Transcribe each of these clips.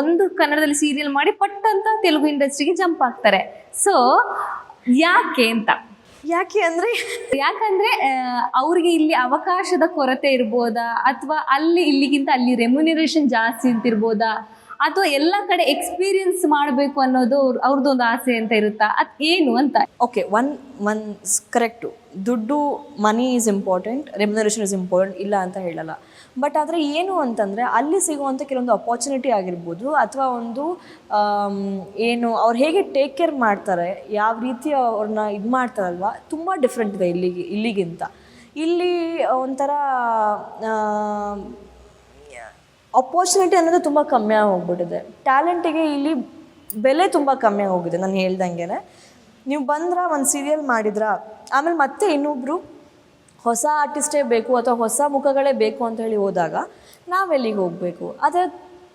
ಒಂದು ಕನ್ನಡದಲ್ಲಿ ಸೀರಿಯಲ್ ಮಾಡಿ ಪಟ್ ಅಂತ ತೆಲುಗು ಇಂಡಸ್ಟ್ರಿಗೆ ಜಂಪ್ ಆಗ್ತಾರೆ. ಸೊ ಯಾಕೆ ಅಂತ? ಯಾಕೆ ಅಂದ್ರೆ? ಯಾಕಂದ್ರೆ ಅವ್ರಿಗೆ ಇಲ್ಲಿ ಅವಕಾಶದ ಕೊರತೆ ಇರ್ಬೋದಾ? ಅಥವಾ ಅಲ್ಲಿ ಇಲ್ಲಿಗಿಂತ ಅಲ್ಲಿ ರೆಮ್ಯುನರೇಷನ್ ಜಾಸ್ತಿ ಅಂತ ಇರ್ಬೋದಾ ಅಥವಾ ಎಲ್ಲ ಕಡೆ ಎಕ್ಸ್ಪೀರಿಯನ್ಸ್ ಮಾಡಬೇಕು ಅನ್ನೋದು ಅವ್ರದ್ದು ಅವ್ರದ್ದೊಂದು ಆಸೆ ಅಂತ ಇರುತ್ತಾ? ಅದು ಏನು ಅಂತ? ಓಕೆ ಒನ್ ಒನ್ ಕರೆಕ್ಟು ದುಡ್ಡು money is important remuneration is important ಇಲ್ಲ ಅಂತ ಹೇಳಲ್ಲ. ಬಟ್ ಆದರೆ ಏನು ಅಂತಂದರೆ, ಅಲ್ಲಿ ಸಿಗುವಂಥ ಕೆಲವೊಂದು ಅಪಾರ್ಚುನಿಟಿ ಆಗಿರ್ಬೋದು, ಅಥವಾ ಒಂದು ಏನು, ಅವ್ರು ಹೇಗೆ ಟೇಕ್ ಕೇರ್ ಮಾಡ್ತಾರೆ, ಯಾವ ರೀತಿ ಅವ್ರನ್ನ ಇದು ಮಾಡ್ತಾರಲ್ವ, ತುಂಬ ಡಿಫ್ರೆಂಟ್ ಇದೆ ಇಲ್ಲಿಗೆ, ಇಲ್ಲಿಗಿಂತ. ಇಲ್ಲಿ ಒಂಥರ ಅಪಾರ್ಚುನಿಟಿ ಅನ್ನೋದು ತುಂಬ ಕಮ್ಮಿ ಹೋಗ್ಬಿಟ್ಟಿದೆ ಟ್ಯಾಲೆಂಟಿಗೆ ಇಲ್ಲಿ ಬೆಲೆ ತುಂಬ ಕಮ್ಮಿ ಹೋಗಿದೆ ನಾನು ಹೇಳ್ದಂಗೆ ನೀವು ಬಂದ್ರ ಒಂದು ಸೀರಿಯಲ್ ಮಾಡಿದ್ರ, ಆಮೇಲೆ ಮತ್ತೆ ಇನ್ನೊಬ್ರು ಹೊಸ ಆರ್ಟಿಸ್ಟೇ ಬೇಕು ಅಥವಾ ಹೊಸ ಮುಖಗಳೇ ಬೇಕು ಅಂತ ಹೇಳಿ ಹೋದಾಗ ನಾವೆಲ್ಲಿಗೆ ಹೋಗಬೇಕು? ಆದರೆ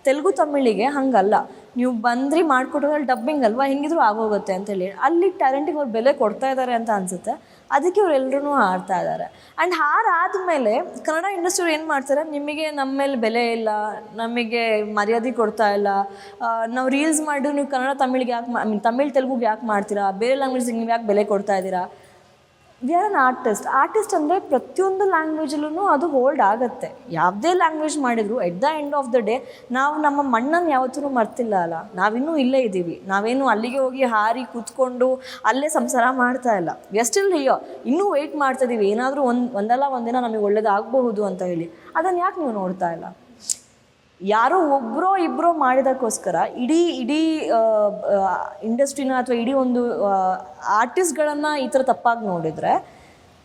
ತೆಲುಗು ತಮಿಳಿಗೆ ಹಂಗಲ್ಲ. ನೀವು ಬಂದ್ರಿ ಮಾಡಿಕೊಟ್ರೆ ಡಬ್ಬಿಂಗ್ ಅಲ್ವಾ? ಹೆಂಗಿದ್ರು ಆಗೋಗುತ್ತೆ ಅಂತೇಳಿ ಅಲ್ಲಿ ಟ್ಯಾಲೆಂಟಿಗೆ ಅವ್ರು ಬೆಲೆ ಕೊಡ್ತಾ ಇದ್ದಾರೆ ಅಂತ ಅನಿಸುತ್ತೆ. ಅದಕ್ಕೆ ಇವರೆಲ್ಲರೂ ಹಾಡ್ತಾ ಇದ್ದಾರೆ. ಆ್ಯಂಡ್ ಹಾರಾದ್ಮೇಲೆ ಕನ್ನಡ ಇಂಡಸ್ಟ್ರಿ ಏನು ಮಾಡ್ತಾರೆ? ನಿಮಗೆ ನಮ್ಮ ಮೇಲೆ ಬೆಲೆ ಇಲ್ಲ, ನಮಗೆ ಮರ್ಯಾದೆ ಕೊಡ್ತಾ ಇಲ್ಲ. ನಾವು ರೀಲ್ಸ್ ಮಾಡಿ ನೀವು ಕನ್ನಡ ತಮಿಳಿಗೆ ಯಾಕೆ ಮೀನ್ ತಮಿಳ್ ತೆಲುಗುಗೆ ಯಾಕೆ ಮಾಡ್ತೀರಾ? ಬೇರೆ ಲ್ಯಾಂಗ್ವೇಜ್ಗೆ ನೀವು ಯಾಕೆ ಬೆಲೆ ಕೊಡ್ತಾ ಇದ್ದೀರಾ? We are an artist artist ಅಂದರೆ ಪ್ರತಿಯೊಂದು ಲ್ಯಾಂಗ್ವೇಜಲ್ಲೂ ಅದು ಹೋಲ್ಡ್ ಆಗುತ್ತೆ. ಯಾವುದೇ ಲ್ಯಾಂಗ್ವೇಜ್ ಮಾಡಿದ್ರು at the end of the day ನಾವು ನಮ್ಮ ಮಣ್ಣನ್ನು ಯಾವತ್ತೂ ಮರ್ತಿಲ್ಲ ಅಲ್ಲ. ನಾವಿನ್ನೂ ಇಲ್ಲೇ ಇದ್ದೀವಿ. ನಾವೇನು ಅಲ್ಲಿಗೆ ಹೋಗಿ ಹಾರಿ ಕೂತ್ಕೊಂಡು ಅಲ್ಲೇ ಸಂಸಾರ ಮಾಡ್ತಾ ಇಲ್ಲ. ವಿ ಸ್ಟಿಲ್ ಹಿಯೋ ಇನ್ನೂ ವೆಯ್ಟ್ ಮಾಡ್ತಾ ಇದ್ದೀವಿ ಏನಾದರೂ ಒಂದು, ಒಂದಲ್ಲ ಒಂದಿನ ನಮಗೆ ಒಳ್ಳೇದಾಗಬಹುದು ಅಂತ ಹೇಳಿ. ಅದನ್ನು ಯಾಕೆ ನೀವು ನೋಡ್ತಾ ಇಲ್ಲ? ಯಾರೋ ಒಬ್ಬರೋ ಇಬ್ಬರೋ ಮಾಡಿದಕ್ಕೋಸ್ಕರ ಇಡೀ ಇಡೀ ಇಂಡಸ್ಟ್ರಿನ ಅಥವಾ ಇಡೀ ಒಂದು ಆರ್ಟಿಸ್ಟ್ಗಳನ್ನು ಈ ಥರ ತಪ್ಪಾಗಿ ನೋಡಿದರೆ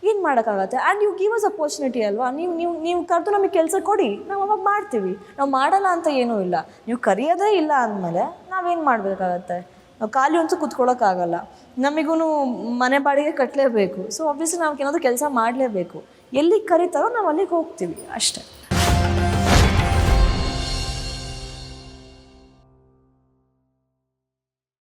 ಏನು ಮಾಡೋಕ್ಕಾಗತ್ತೆ? And you give us opportunity ಅಲ್ವಾ? ನೀವು ನೀವು ನೀವು ಕರೆದು ನಮಗೆ ಕೆಲಸ ಕೊಡಿ. ನಾವು ಅವಾಗ ಮಾಡ್ತೀವಿ. ನಾವು ಮಾಡಲ್ಲ ಅಂತ ಏನೂ ಇಲ್ಲ. ನೀವು ಕರೆಯೋದೇ ಇಲ್ಲ ಅಂದಮೇಲೆ ನಾವೇನು ಮಾಡಬೇಕಾಗತ್ತೆ? ನಾವು ಖಾಲಿ ಅಂತೂ ಕೂತ್ಕೊಳ್ಳೋಕ್ಕಾಗಲ್ಲ ನಮಗೂ ಮನೆ ಬಾಡಿಗೆ ಕಟ್ಟಲೇಬೇಕು ಸೊ ಆಬ್ವಿಯಸ್ಲಿ ನಾವು ಏನಾದರೂ ಕೆಲಸ ಮಾಡಲೇಬೇಕು. ಎಲ್ಲಿಗೆ ಕರೀತಾರೋ ನಾವು ಅಲ್ಲಿಗೆ ಹೋಗ್ತೀವಿ. ಅಷ್ಟೇ.